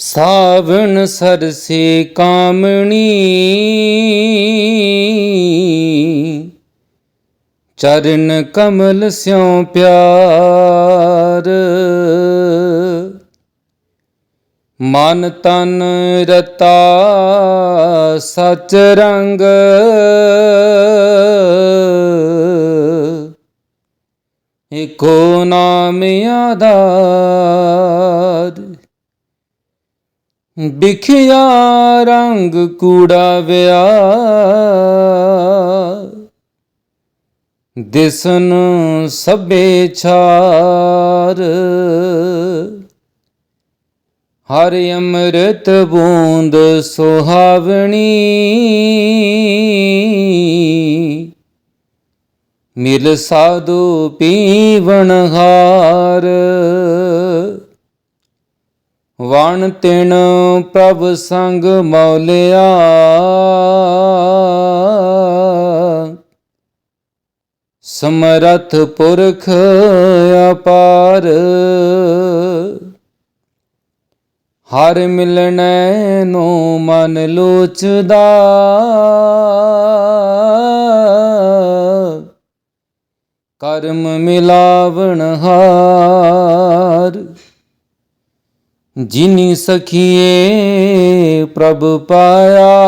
ਸਾਵਣ ਸਰਸੇ ਕਾਮਣੀ। ਚਰਨ ਕਮਲ ਸਿਉ ਪਿਆਰ। ਮਨ ਤਨ ਰਤਾ ਸਚ ਰੰਗ। ਏਕੋ ਨਾਮ ਆਧਾਰ। ਬਿਖਿਆ ਰੰਗ ਕੂੜਾ ਵਿਆ। ਦਿਸਨ ਸਭੇ ਛਾਰ। ਹਰ ਅੰਮ੍ਰਿਤ ਬੂੰਦ ਸੁਹਾਵਣੀ। ਮਿਲ ਸਾਧੂ ਪੀਵਣ ਹਾਰ। ਵਣ ਤਿਣ ਪ੍ਰਭ ਸੰਗ ਮੌਲਿਆ। ਸਮਰਥ ਪੁਰਖ ਅਪਾਰ। ਹਰ ਮਿਲਣੈ ਨੂੰ ਮਨ ਲੋਚਦਾ। ਕਰਮ ਮਿਲਾਵਣ ਹਾਰ। ਜਿਨੀ ਸਖੀਏ ਪ੍ਰਭ ਪਾਇਆ।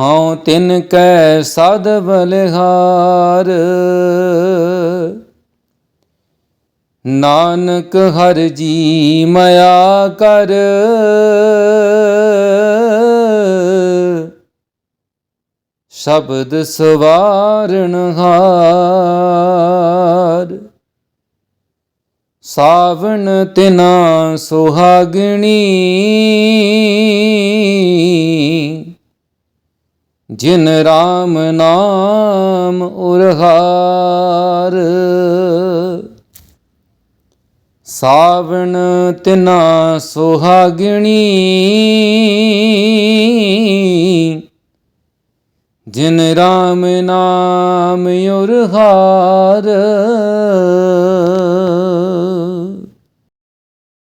ਹਉ ਤਿਨ ਕੈ ਸਦ ਬਲਿਹਾਰ। ਨਾਨਕ ਹਰ ਜੀ ਮਇਆ ਕਰ। ਸ਼ਬਦ ਸਵਾਰਣ ਹਾਰ। ਸਾਵਣ ਤਿਨਾ ਸੁਹਾਗਣੀ। ਜਿਨ ਰਾਮ ਨਾਮ ਉਰਹਾਰ। ਸਾਵਣ ਤਿਨਾ ਸੁਹਾਗਣੀ। ਜਿਨ ਰਾਮ ਨਾਮ ਉਰਹਾਰ।